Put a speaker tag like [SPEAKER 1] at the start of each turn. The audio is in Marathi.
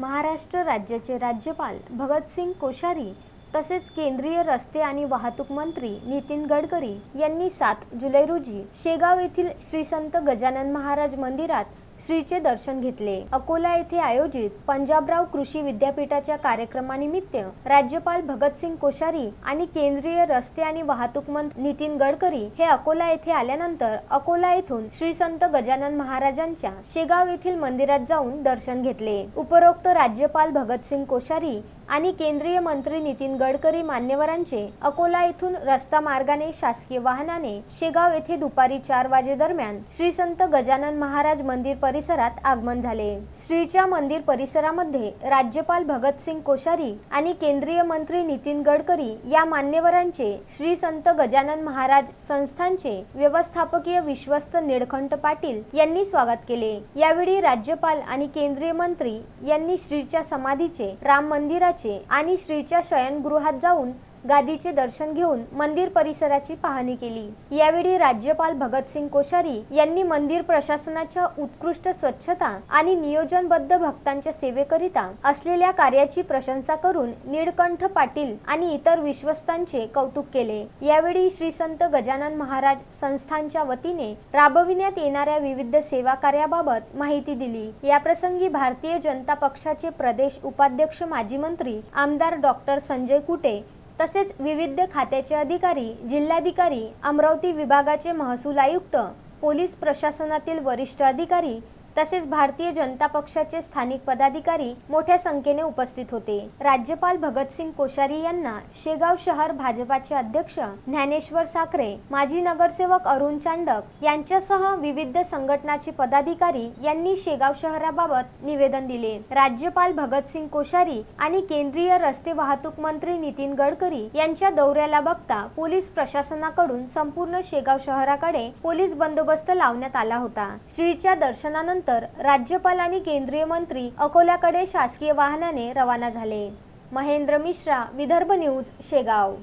[SPEAKER 1] महाराष्ट्र राज्याचे राज्यपाल भगतसिंग कोश्यारी तसेच केंद्रीय रस्ते आणि वाहतूक मंत्री नितीन गडकरी यांनी सात जुलै रोजी शेगाव येथील श्री संत गजानन महाराज मंदिरात श्रीचे दर्शन घेतले. अकोला येथे आयोजित पंजाबराव कृषी विद्यापीठाच्या कार्यक्रमानिमित्त राज्यपाल भगतसिंग कोश्यारी आणि केंद्रीय रस्ते आणि वाहतूक मंत्री नितीन गडकरी हे अकोला येथे आल्यानंतर अकोला येथून श्री संत गजानन महाराजांच्या शेगाव येथील मंदिरात जाऊन दर्शन घेतले. उपरोक्त राज्यपाल भगतसिंग कोश्यारी आणि केंद्रीय मंत्री नितीन गडकरी मान्यवरांचे अकोला येथून रस्ता मार्गाने शासकीय वाहनाने शेगाव येथे दुपारी चार वाजेदरम्यान श्री संत गजानन महाराज मंदिर परिसरात आगमन झाले. श्रीच्या मंदिर परिसरामध्ये राज्यपाल भगतसिंग कोश्यारी आणि केंद्रीय मंत्री नितीन गडकरी या मान्यवरांचे श्री संत गजानन महाराज संस्थांचे व्यवस्थापकीय विश्वस्त निळकंठ पाटील यांनी स्वागत केले. यावेळी राज्यपाल आणि केंद्रीय मंत्री यांनी श्रीच्या समाधीचे राम मंदिराचे आणि श्रीच्या शयनगृहात जाऊन गादीचे दर्शन घेऊन मंदिर परिसराची पाहणी केली. यावेळी राज्यपाल भगतसिंग कोश्यारी यांनी मंदिर प्रशासनाच्या उत्कृष्ट स्वच्छता आणि नियोजनबद्ध भक्तांच्या सेवेकरिता असलेल्या कार्याची प्रशंसा करून निळकंठ पाटील आणि इतर विश्वस्तांचे कौतुक केले. यावेळी श्री संत गजानन महाराज संस्थांच्या वतीने राबविण्यात येणाऱ्या विविध सेवा कार्याबाबत माहिती दिली. याप्रसंगी भारतीय जनता पक्षाचे प्रदेश उपाध्यक्ष माजी मंत्री आमदार डॉक्टर संजय कुटे तसेच विविध खात्याचे अधिकारी जिल्हाधिकारी अमरावती विभागाचे महसूल आयुक्त पोलीस प्रशासनातील वरिष्ठ अधिकारी तसेच भारतीय जनता पक्षाचे स्थानिक पदाधिकारी मोठ्या संख्येने उपस्थित होते. राज्यपाल भगतसिंग कोश्यारी यांना शेगाव शहर भाजपाचे अध्यक्ष ज्ञानेश्वर साखरे माजी नगरसेवक अरुण चांडक यांच्यासह विविध संघटनाचे पदाधिकारी यांनी शेगाव शहराबाबत निवेदन दिले. राज्यपाल भगतसिंग कोश्यारी आणि केंद्रीय रस्ते वाहतूक मंत्री नितीन गडकरी यांच्या दौऱ्याला बघता पोलीस प्रशासनाकडून संपूर्ण शेगाव शहराकडे पोलीस बंदोबस्त लावण्यात आला होता. श्रीच्या दर्शनानंतर राज्यपाल आणि केंद्रीय मंत्री अकोल्याकडे शासकीय वाहनाने रवाना झाले. महेंद्र मिश्रा विदर्भ न्यूज शेगाव.